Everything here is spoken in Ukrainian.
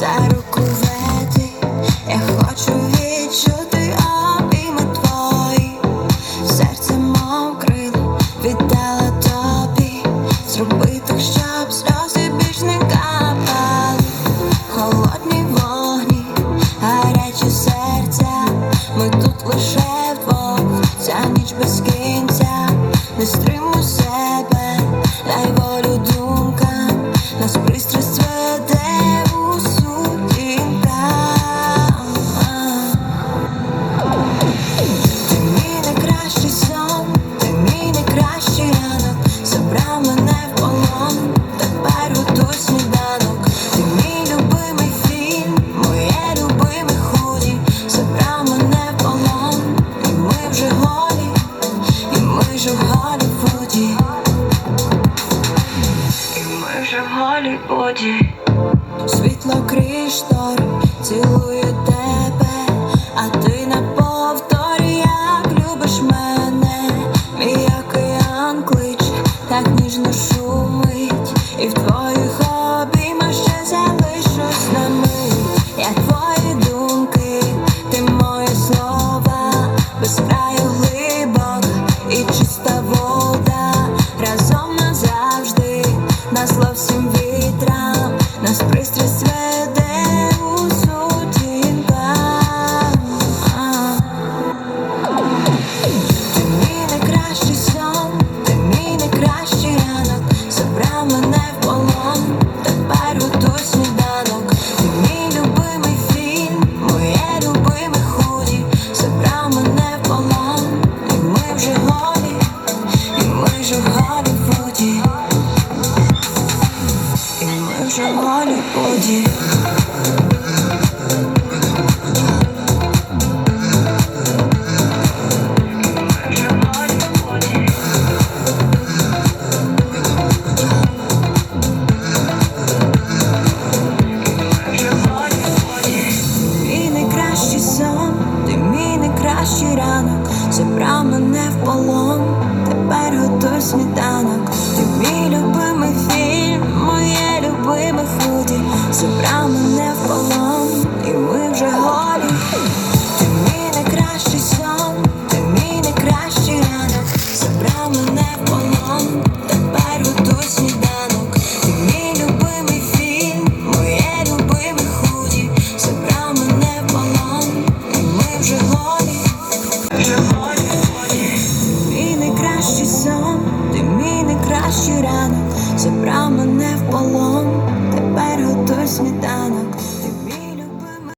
за руку веди, я хочу відчути обійми твої, серце мов крило віддала тобі, зроби щоб сльози більш не холодні вогні, гарячі серця, ми тут лише вдвох, ця ніч без кінця, Голлівуді. Світло крізь штори цілує тебе, а ти на повторі, як любиш мене, мій океан кличе, так ніжно шумить, і в твоїх обіймах ще залишусь на мить, я твої думки, ти мої слова, без краю глибок і чиста вода, разом назавжди, на зло всім і ми вже в Голлівуді, і ми вже в Голлівуді. Мій готуй сніданок. Ти мій любимий фільм, моє любиме худі, забрав мене в полон, забрав мене в полон, тепер готуй сніданок.